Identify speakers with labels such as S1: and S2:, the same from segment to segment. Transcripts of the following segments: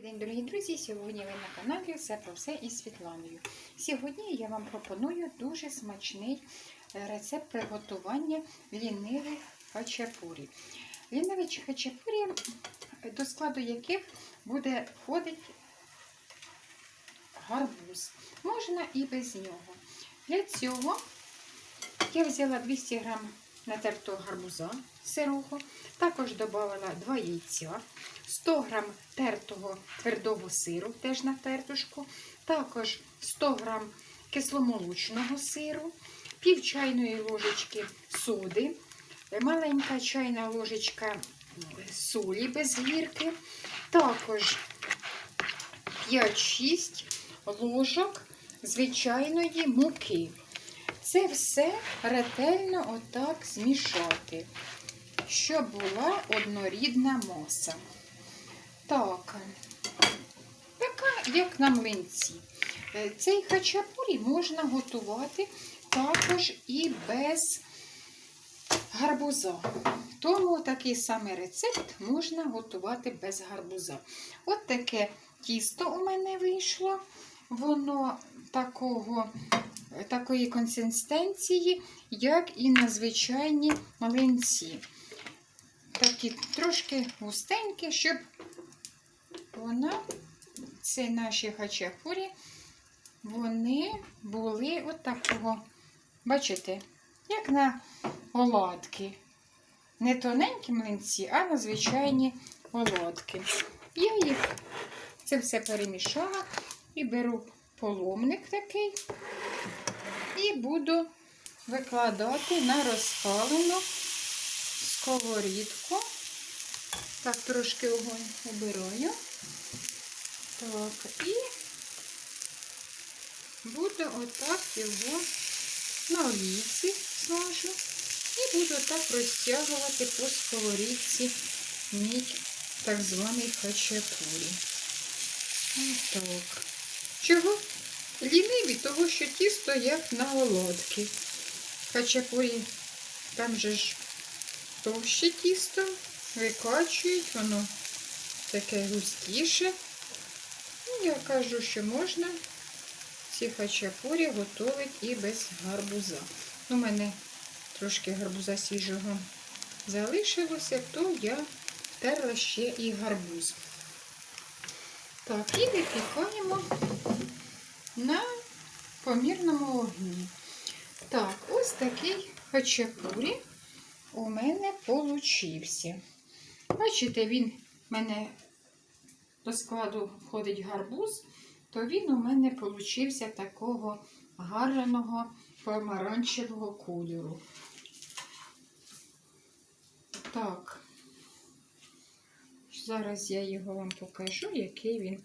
S1: Добрий день, дорогі друзі! Сьогодні ви на каналі Все про все із Світланою. Сьогодні я вам пропоную дуже смачний е, рецепт приготування лінивих хачапурі. Ліниві хачапурі, до складу яких буде входити гарбуз. Можна і без нього. Для цього я взяла 200 г натертого гарбуза сирого, також додала 2 яйця, 100 г тертого твердого сиру, теж на тертушку, також 100 г кисломолочного сиру, пів чайної ложечки соди, маленька чайна ложечка солі без гірки, також 5-6 ложок звичайної муки. Це все ретельно отак змішати, щоб була однорідна маса. Так, така, як на млинці. Е, Цей хачапурі можна готувати також і без гарбуза. Тому такий самий рецепт можна готувати без гарбуза. От таке тісто у мене вийшло. Воно такого, такої консистенції, як і на звичайні млинці. Такі трошки густенькі, щоб вона, це наші хачапурі, вони були от бачите, як на оладки. Не тоненькі млинці, а на звичайні оладки. Я їх це все перемішала і беру поломник такий і буду викладати на розпалену сковорідку. Так, трошки огонь обираю. Так, і буду отак його на олійці смажу. І буду так розтягувати по сковорідці мій так званий хачапурі. Так. Чого? Ліниві, того що тісто як на оладки. Хачапурі, там же ж товще тісто, викачують, воно таке густіше. Ну, я кажу, що можна ці хачапурі готувати і без гарбуза. У мене трошки гарбуза свіжого залишилося, то я терла ще і гарбуз. Так, і випікаємо на помірному вогні. Так, ось такий хачапурі у мене получився. Бачите, він в мене до складу входить гарбуз, то він у мене получився такого гарного помаранчевого кольору. Так, зараз я його вам покажу, який він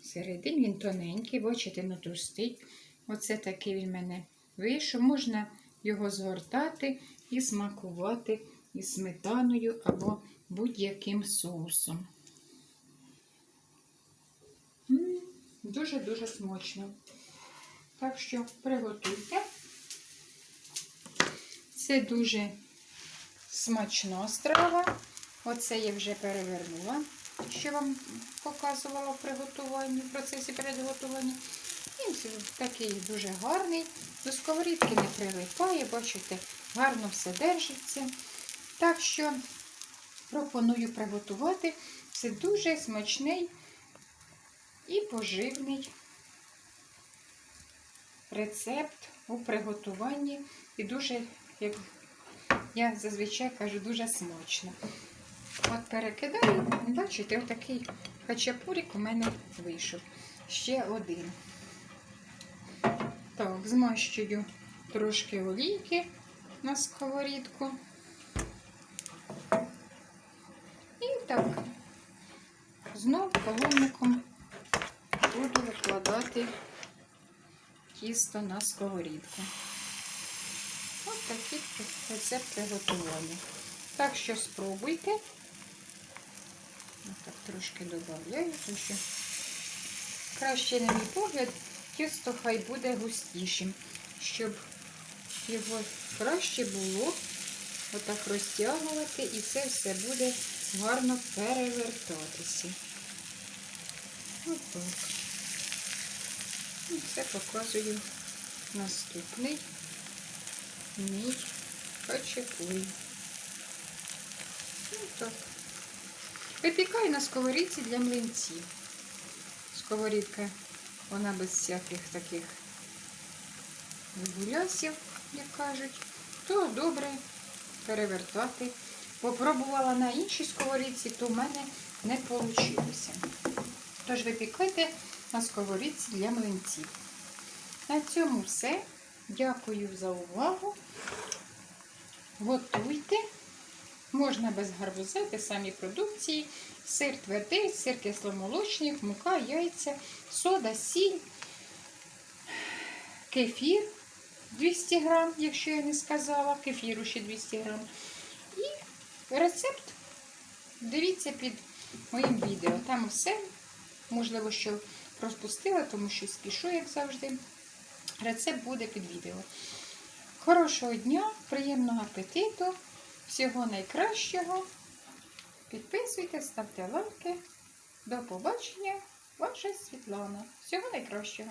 S1: всередині. Він тоненький, бачите, не товстий. Оце такий він мене вийшов. Можна його згортати і смакувати із сметаною або будь-яким соусом. Дуже-дуже смачно. Так що приготуйте. Це дуже смачна страва. Оце я вже перевернула, що вам показувала в приготуванні, в процесі приготування. Він такий дуже гарний. До сковорідки не прилипає, бачите, гарно все держиться. Так що пропоную приготувати. Це дуже смачний і поживний рецепт у приготуванні. І дуже, як я зазвичай кажу, дуже смачно. От перекидаю, бачите, отакий хачапурик у мене вийшов. Ще один. Так, змащую трошки олійки на сковорідку. І так, знов половником буду викладати тісто на сковорідку. Ось такий рецепт приготування. Так що спробуйте. Так трошки додаю, тому що краще, на мій погляд, тісто хай буде густішим, щоб його краще було отак розтягувати і це все буде гарно перевертатися. Отак. І це показую наступний мій хачапурі. Отак. Випікаю на сковорідці для млинців. Сковорідка, вона без всяких таких гулясів, як кажуть, то добре перевертати. Попробувала на іншій сковорідці, то в мене не вийшло. Тож випікайте на сковорідці для млинців. На цьому все. Дякую за увагу. Готуйте. Можна без гарбуза, те самі продукції. Сир твердий, сир кисломолочний, мука, яйця, сода, сіль, кефір 200 грам, якщо я не сказала, кефіру ще 200 грам. І рецепт дивіться під моїм відео. Там все, можливо, що розпустила, тому що спішу, як завжди. Рецепт буде під відео. Хорошого дня, приємного апетиту, всього найкращого. Підписуйтесь, ставте лайки. До побачення, ваша Світлана. Всього найкращого.